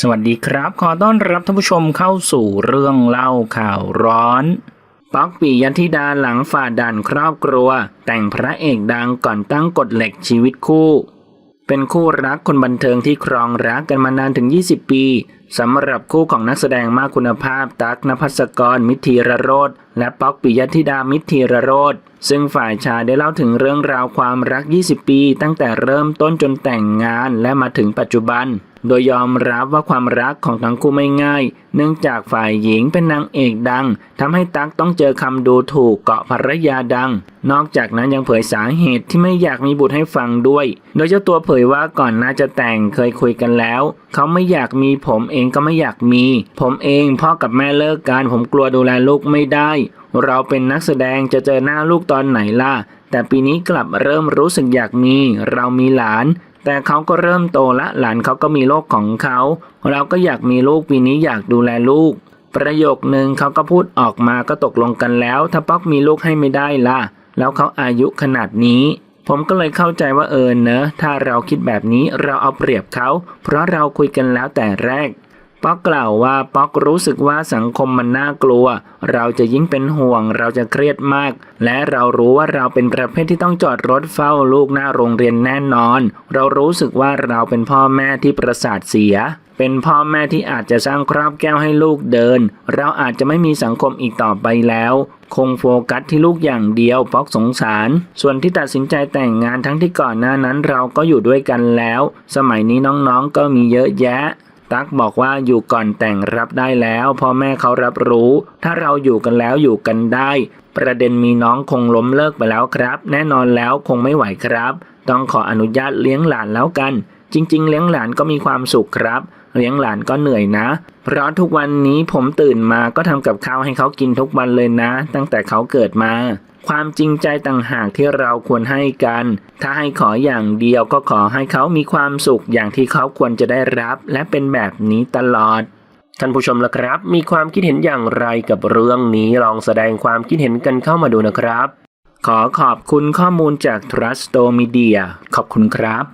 สวัสดีครับ ขอต้อนรับท่านผู้ชมเข้าสู่เรื่องเล่าข่าวร้อน ป๊อกปิยธิดาหลังฝ่าด่านครอบครัว แต่งพระเอกดังก่อนตั้งกฎเหล็กชีวิตคู่ เป็นคู่รักคนบันเทิงที่ครองรักกันมานานถึง 20 ปีสำหรับคู่ของนักแสดงมากคุณภาพ ตั๊กนภัสกร มิตรธีรโรธและป๊อกปิยธิดามิตรธีรโรธซึ่งฝ่ายชายได้เล่าถึงเรื่องราวความรัก 20 ปี ตั้งแต่เริ่มต้นจนแต่งงานและมาถึงปัจจุบัน โดยยอมรับว่าความรักของทั้งคู่ไม่ง่าย เนื่องจากฝ่ายหญิงเป็นนางเอกดังทำให้ตั๊กต้องเจอคำดูถูกเกาะภรรยาดัง นอกจากนั้นยังเผยสาเหตุที่ไม่อยากมีบุตรให้ฟังด้วย โดยเจ้าตัวเผยว่าก่อนน้าจะแต่งเคยคุยกันแล้ว เขาไม่อยากมีผมเองก็ไม่อยากมี ผมเองพ่อกับแม่เลิกกันผมกลัวดูแลลูกไม่ได้ เราเป็นนักแสดงจะเจอหน้าลูกตอนไหนล่ะแต่ปีนี้กลับเริ่มรู้สึกอยากมี เรามีหลาน แต่เขาก็เริ่มโตละหลานเขาก็มีโลกของเขา เราก็อยากมีลูกปีนี้อยากดูแลลูก ประโยคหนึ่งเขาก็พูดออกมาก็ตกลงกันแล้ว ถ้าป๊อกมีลูกให้ไม่ได้ล่ะ แล้วเขาอายุขนาดนี้ ผมก็เลยเข้าใจว่าเออเนอะ ถ้าเราคิดแบบนี้เราเอาเปรียบเขา เพราะเราคุยกันแล้วแต่แรก ป๊อกกล่าวว่าป๊อกรู้สึกว่าสังคมมันน่ากลัว เราจะยิ่งเป็นห่วง เราจะเครียดมาก และเรารู้ว่าเราเป็นประเภทที่ต้องจอดรถเฝ้าลูกหน้าโรงเรียนแน่นอน เรารู้สึกว่าเราเป็นพ่อแม่ที่ประสาทเสียเป็นพ่อแม่ที่อาจจะสร้างครอบแก้วให้ลูกเดิน เราอาจจะไม่มีสังคมอีกต่อไปแล้ว คงโฟกัสที่ลูกอย่างเดียวป๊อกสงสาร ส่วนที่ตัดสินใจแต่งงานทั้งที่ก่อนหน้านั้นเราก็อยู่ด้วยกันแล้ว สมัยนี้น้องๆก็มีเยอะแยะ ตั๊กบอกว่าอยู่ก่อนแต่งรับได้แล้วพ่อแม่เขารับรู้ ถ้าเราอยู่กันแล้วอยู่กันได้ ประเด็นมีน้องคงล้มเลิกไปแล้วครับ แน่นอนแล้วคงไม่ไหวครับ ต้องขออนุญาตเลี้ยงหลานแล้วกัน จริง ๆ เลี้ยงหลานก็มีความสุขครับ เลี้ยงหลานก็เหนื่อยนะ เพราะทุกวันนี้ผมตื่นมาก็ทำกับข้าวให้เขากินทุกวันเลยนะ ตั้งแต่เขาเกิดมา ความจริงใจต่างหากที่เราควรให้กัน ถ้าให้ขออย่างเดียวก็ขอให้เขามีความสุขอย่างที่เขาควรจะได้รับ และเป็นแบบนี้ตลอด ท่านผู้ชมละครับ มีความคิดเห็นอย่างไรกับเรื่องนี้ลองแสดงความคิดเห็นกันเข้ามาดูนะครับ ขอขอบคุณข้อมูลจาก Trust Media ขอบคุณครับ